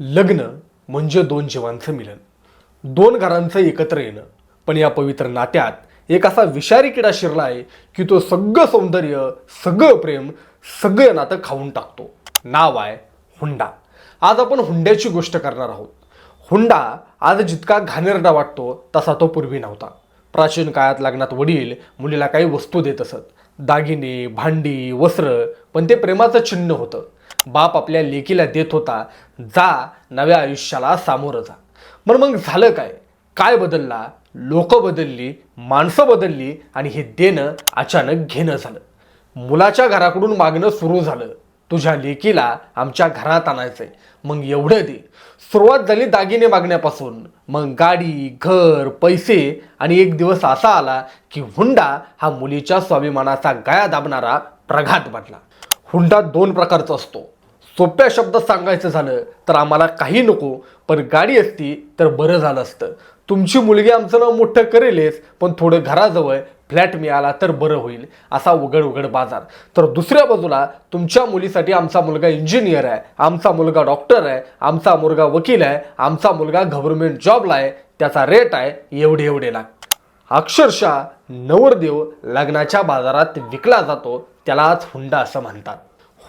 लग्न म्हणजे दोन जीवांचं मिलन. दोन घरांचं एकत्र येणं. पण या पवित्र नात्यात एक असा विषारी किडा शिरला आहे की तो सगळं सौंदर्य सगळं प्रेम सगळं नातं खाऊन टाकतो. नाव आहे हुंडा. आज आपण हुंड्याची गोष्ट करणार आहोत. हुंडा आज जितका घाणेरडा वाटतो तसा तो पूर्वी नव्हता. प्राचीन काळात लग्नात वडील मुलीला काही वस्तू देत असत. दागिने भांडी वस्त्र पण ते प्रेमाचं चिन्ह होतं. बाप आपल्या लेकीला देत होता. जा नव्या आयुष्याला सामोरं जा. पण मग झालं काय? काय बदलला? लोक बदलली माणसं बदलली आणि हे देणं अचानक घेणं झालं. मुलाच्या घराकडून मागणं सुरू झालं. तुझ्या लेकीला आमच्या घरात आणायचंय. मग एवढं दे. सुरुवात झाली दागिने मागण्यापासून. मग गाडी घर पैसे आणि एक दिवस असा आला की हुंडा हा मुलीच्या स्वाभिमानाचा गळा दाबणारा प्रघात बनला. हुंडा दोन प्रकारचा असतो. सोप्या शब्दात सांगायचं झालं तर आम्हाला काही नको पण गाडी असती तर बरं झालं असतं. तुमची मुलगी आमचं नाव मोठं करेलच पण थोडं घराजवळ फ्लॅट मिळाला तर बरं होईल असा उघड उघड बाजार. तर दुसऱ्या बाजूला तुमच्या मुलीसाठी आमचा मुलगा इंजिनियर आहे आमचा मुलगा डॉक्टर आहे आमचा मुलगा वकील आहे आमचा मुलगा गव्हर्नमेंट जॉबला आहे त्याचा रेट आहे एवढे एवढे लाख. अक्षरशः नवरदेव लग्नाच्या बाजारात विकला जातो त्यालाच हुंडा असं म्हणतात.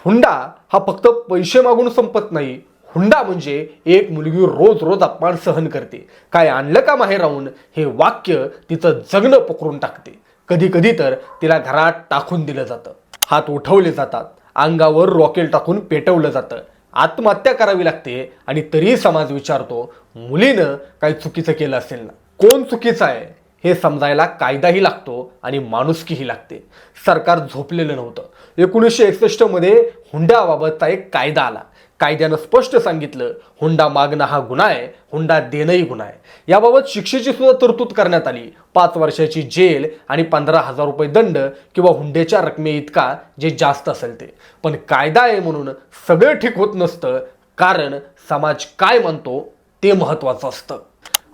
हुंडा हा फक्त पैसे मागून संपत नाही. हुंडा म्हणजे एक मुलगी रोज रोज अपमान सहन करते. काय आणलं का माहेर राहून? हे वाक्य तिचं जगणं पकडून टाकते. कधी कधी तर तिला घरात टाकून दिलं जातं. हात उठवले जातात. अंगावर रॉकेल टाकून पेटवलं जातं. आत्महत्या करावी लागते आणि तरीही समाज विचारतो मुलीनं काही चुकीचं केलं असेल ना? कोण चुकीचं आहे? हे समजायला कायदाही लागतो आणि माणुसकीही लागते. सरकार झोपलेलं नव्हतं. एकोणीसशे एकसष्टमध्ये हुंड्याबाबतचा एक कायदा आला. कायद्यानं स्पष्ट सांगितलं हुंडा मागणं हा गुन्हा आहे हुंडा देणंही गुन्हा आहे. याबाबत शिक्षेची सुद्धा तरतूद करण्यात आली. पाच वर्षाची जेल आणि पंधरा हजार रुपये दंड किंवा हुंड्याच्या रकमे इतका जे जास्त असेल ते. पण कायदा आहे म्हणून सगळं ठीक होत नसतं. कारण समाज काय म्हणतो ते महत्त्वाचं असतं.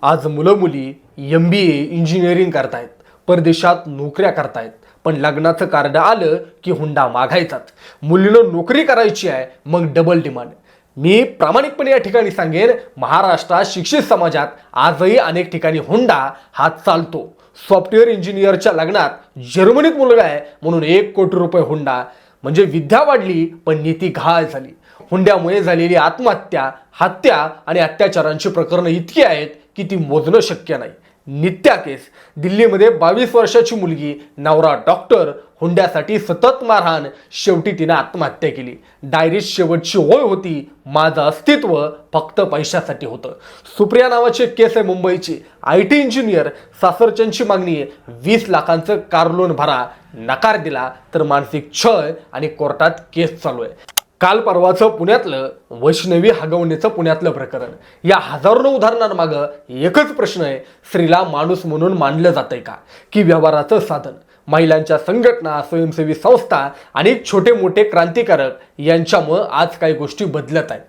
आज मुलं मुली एम बी ए इंजिनिअरिंग करतायत परदेशात नोकऱ्या करतायत. पण लग्नाचं कार्ड आलं की हुंडा मागायचाच मुलीनं नोकरी करायची आहे मग डबल डिमांड मी प्रामाणिकपणे या ठिकाणी सांगेन महाराष्ट्रात शिक्षित समाजात आजही अनेक ठिकाणी हुंडा हा चालतो. सॉफ्टवेअर इंजिनियरच्या लग्नात जर्मनीत मुलगा आहे म्हणून एक कोटी रुपये हुंडा. म्हणजे विद्या वाढली पण नीती घाळ झाली. हुंड्यामुळे झालेली आत्महत्या हत्या आणि अत्याचारांची प्रकरणं इतकी आहेत की ती मोजणं शक्य नाही. नित्या केस. दिल्लीमध्ये बावीस वर्षाची मुलगी नवरा डॉक्टर हुंड्यासाठी सतत मारहाण. शेवटी तिनं आत्महत्या केली. डायरीत शेवटची ओळ होती माझं अस्तित्व फक्त पैशासाठी होतं. सुप्रिया नावाची एक केस आहे मुंबईची. आय टी इंजिनियर सासरच्यांची मागणी वीस लाखांचं कार लोन भरा नकार दिला तर मानसिक छळ आणि कोर्टात केस चालू आहे. काल परवाचं पुण्यातलं वैष्णवी हगवणीचं पुण्यातलं प्रकरण. या हजारो उदाहरणांमागं एकच प्रश्न आहे स्त्रीला माणूस म्हणून मानलं जातंय का? की व्यवहाराचं साधन. महिलांच्या संघटना स्वयंसेवी संस्था आणि छोटे मोठे क्रांतिकारक यांच्यामुळं आज काही गोष्टी बदलत आहेत.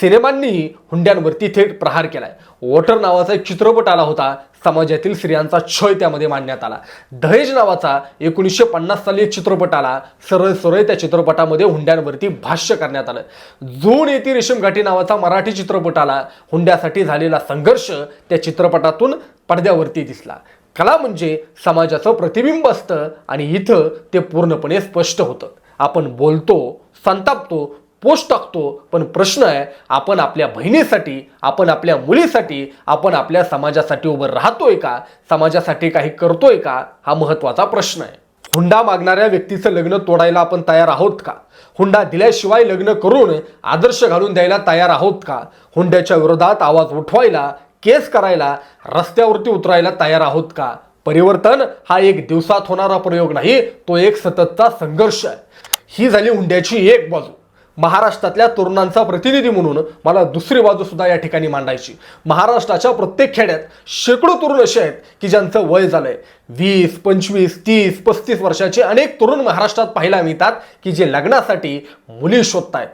सिनेमांनीही हुंड्यांवरती थेट प्रहार केलाय. वॉटर नावाचा एक चित्रपट आला होता. समाजातील स्त्रियांचा छळ त्यामध्ये मांडण्यात आला. दहेज नावाचा एकोणीसशे पन्नास साली एक चित्रपट आला. सरळ सरळ त्या चित्रपटामध्ये हुंड्यांवरती भाष्य करण्यात आलं. जून येथे रेशीमघाटी नावाचा मराठी चित्रपट आला. हुंड्यासाठी झालेला संघर्ष त्या चित्रपटातून पडद्यावरती दिसला. कला म्हणजे समाजाचं प्रतिबिंब असतं आणि इथं ते पूर्णपणे स्पष्ट होतं. आपण बोलतो संतापतो पोस्ट टाकतो पण प्रश्न आहे आपण आपल्या बहिणीसाठी आपण आपल्या मुलीसाठी आपण आपल्या समाजासाठी उभं राहतोय का? समाजासाठी काही करतोय का? हा महत्त्वाचा प्रश्न आहे. हुंडा मागणाऱ्या व्यक्तीचं लग्न तोडायला आपण तयार आहोत का? हुंडा दिल्याशिवाय लग्न करून आदर्श घालून द्यायला तयार आहोत का? हुंड्याच्या विरोधात आवाज उठवायला केस करायला रस्त्यावरती उतरायला तयार आहोत का? परिवर्तन हा एक दिवसात होणारा प्रयोग नाही तो एक सततचा संघर्ष आहे. ही झाली हुंड्याची एक बाजू. महाराष्ट्रातल्या तरुणांचा प्रतिनिधी म्हणून मला दुसरी बाजू सुद्धा या ठिकाणी मांडायची. महाराष्ट्राच्या प्रत्येक खेड्यात शेकडो तरुण असे आहेत की ज्यांचं वय झालंय. वीस पंचवीस तीस पस्तीस वर्षाचे अनेक तरुण महाराष्ट्रात पाहायला मिळतात की जे लग्नासाठी मुली शोधतायत.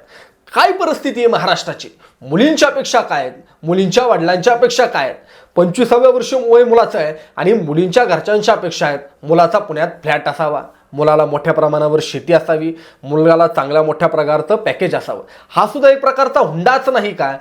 काय परिस्थिती आहे महाराष्ट्राची? मुलींच्या अपेक्षा काय आहेत? मुलींच्या वडिलांच्या अपेक्षा काय आहेत? पंचवीसाव्या वर्षी वय मुलाचं आहे आणि मुलींच्या घरच्यांच्या अपेक्षा आहेत. मुलाचा पुण्यात फ्लॅट असावा. मुलाला मोठ्या प्रमाणावर शेती असावी मुलगाला चांगल्या मोठ्या प्रकारचं पॅकेज असावं. हा सुद्धा एक प्रकारचा हुंडाच नाही का?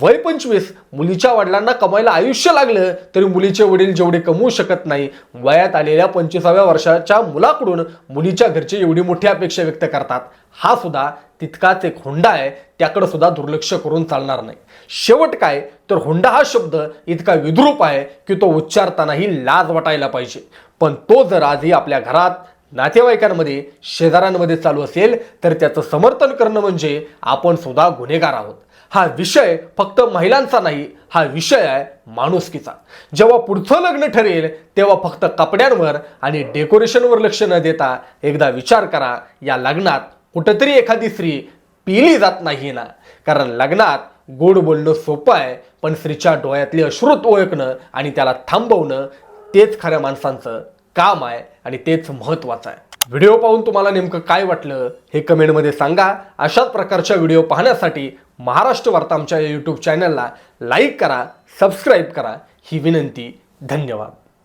वय पंचवीस मुलीच्या वडिलांना कमायला आयुष्य लागलं तरी मुलीचे वडील जेवढे कमवू शकत नाही वयात आलेल्या पंचवीसाव्या वर्षाच्या मुलाकडून मुलीच्या घरचे एवढी मोठी अपेक्षा व्यक्त करतात. हा सुद्धा तितकाच एक हुंडा आहे त्याकडे सुद्धा दुर्लक्ष करून चालणार नाही. शेवट काय? तर हुंडा हा शब्द इतका विद्रूप आहे की तो उच्चारतानाही लाज वाटायला पाहिजे. पण तो जर आजही आपल्या घरात नातेवाईकांमध्ये शेजाऱ्यांमध्ये चालू असेल तर त्याचं समर्थन करणं म्हणजे आपण सुद्धा गुन्हेगार आहोत. हा विषय फक्त महिलांचा नाही हा विषय आहे माणुसकीचा. जेव्हा पुढचं लग्न ठरेल तेव्हा फक्त कपड्यांवर आणि डेकोरेशनवर लक्ष न देता एकदा विचार करा या लग्नात कुठंतरी एखादी स्त्री पिली जात नाही ना. कारण लग्नात गोड बोलणं सोपं आहे पण स्त्रीच्या डोळ्यातले अश्रुत ओळखणं आणि त्याला थांबवणं तेच खऱ्या माणसांचं काम आहे आणि तेच महत्त्वाचं आहे. व्हिडिओ पाहून तुम्हाला नेमकं काय वाटलं हे कमेंटमध्ये सांगा. अशाच प्रकारच्या व्हिडिओ पाहण्यासाठी महाराष्ट्र वार्ता आमच्या यूट्यूब चॅनलला लाईक करा सबस्क्राईब करा. ही विनंती धन्यवाद.